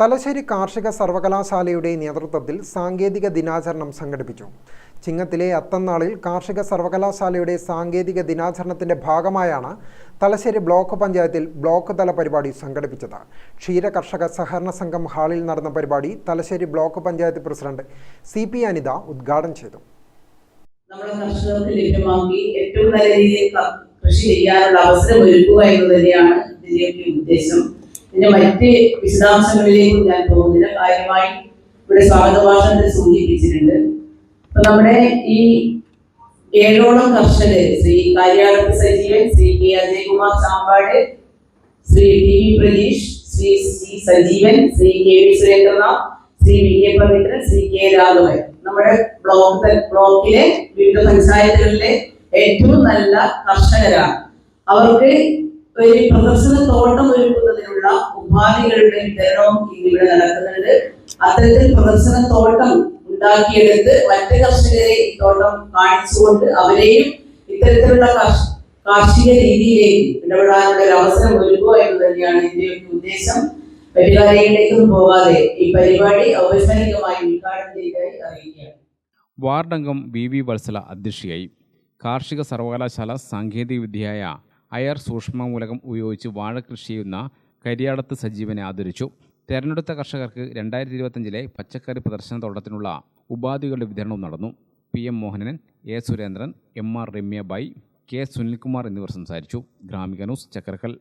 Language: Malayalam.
തലശ്ശേരി കാർഷിക സർവകലാശാലയുടെ നേതൃത്വത്തിൽ സാങ്കേതിക ദിനാചരണം സംഘടിപ്പിച്ചു. ചിങ്ങത്തിലെ അത്തന്നാളിൽ കാർഷിക സർവകലാശാലയുടെ സാങ്കേതിക ദിനാചരണത്തിന്റെ ഭാഗമായാണ് തലശ്ശേരി ബ്ലോക്ക് പഞ്ചായത്തിൽ ബ്ലോക്ക് തല പരിപാടി സംഘടിപ്പിച്ചത്. ക്ഷീര കർഷക സഹകരണ സംഘം ഹാളിൽ നടന്ന പരിപാടി Thalassery block panchayat president C P Anitha ഉദ്ഘാടനം ചെയ്തു. നമ്മുടെ കർഷകർക്ക് ലഭ്യമാക്കി ഏറ്റവും നല്ല രീതിയിൽ കൃഷി ചെയ്യാനുള്ള അവസരം ഒരുക്കുക എന്നു തന്നെയാണ് ഉദ്ദേശം. ഇതിന്റെ മറ്റ് വിശദാംശങ്ങളിലേക്കും ഞാൻ പോകുന്നില്ല. കാര്യമായി ഇവിടെ സ്വാഗത ഭാഷണത്തിൽ സൂചിപ്പിച്ചിട്ടുണ്ട്. അപ്പൊ നമ്മുടെ ഈ ഏഴോളം കർഷകർ Shri Karyalath Sajeevan Shri K Ajayakumar Chambad Shri T V Pratheesh Shri C Sajeevan Shri K V Surendranath Shri V K Pavithran Shri K Raghavan. നമ്മുടെ ബ്ലോക്ക് ബ്ലോക്കിലെ വിവിധ പഞ്ചായത്തുകളിലെ ഏറ്റവും നല്ല കർഷകരാണ്. അവർക്ക് ഒരു പ്രദർശന തോട്ടം ഒരുക്കുന്നതിനുള്ള ഉപാധികളുടെ വിതരണവും ഇവിടെ നടക്കുന്നുണ്ട്. അത്തരത്തിൽ പ്രദർശന തോട്ടം ഉണ്ടാക്കിയെടുത്ത് മറ്റ് കർഷകരെ ഈ തോട്ടം കാണിച്ചുകൊണ്ട് അവരെയും ഇത്തരത്തിലുള്ള കാർഷിക രീതിയിലേക്ക് ഇടപെടാനുള്ള ഒരു അവസരം ഒരുക്കുക എന്ന് തന്നെയാണ് ഇതിന്റെ ഒരു ഉദ്ദേശം. പരിപാടികളിലേക്കൊന്നും പോകാതെ ഈ പരിപാടി ഔപചാരികമായി ഉദ്ഘാടനം ചെയ്തതായി അറിയിക്കുകയാണ്. വാർഡംഗം വി വി വത്സല അധ്യക്ഷയായി. കാർഷിക സർവകലാശാല സാങ്കേതികവിദ്യയായ അയർ സൂക്ഷ്മമൂലകം ഉപയോഗിച്ച് വാഴ കൃഷി ചെയ്യുന്ന കരിയാടത്ത് സജീവനെ ആദരിച്ചു. തെരഞ്ഞെടുത്ത കർഷകർക്ക് രണ്ടായിരത്തി ഇരുപത്തഞ്ചിലെ പച്ചക്കറി പ്രദർശന തോട്ടത്തിനുള്ള ഉപാധികളുടെ വിതരണവും നടന്നു. P M Mohanan A Surendran M R Ramya Bai K Sunilkumar എന്നിവർ സംസാരിച്ചു. ഗ്രാമിക ന്യൂസ് ചക്കരക്കൽ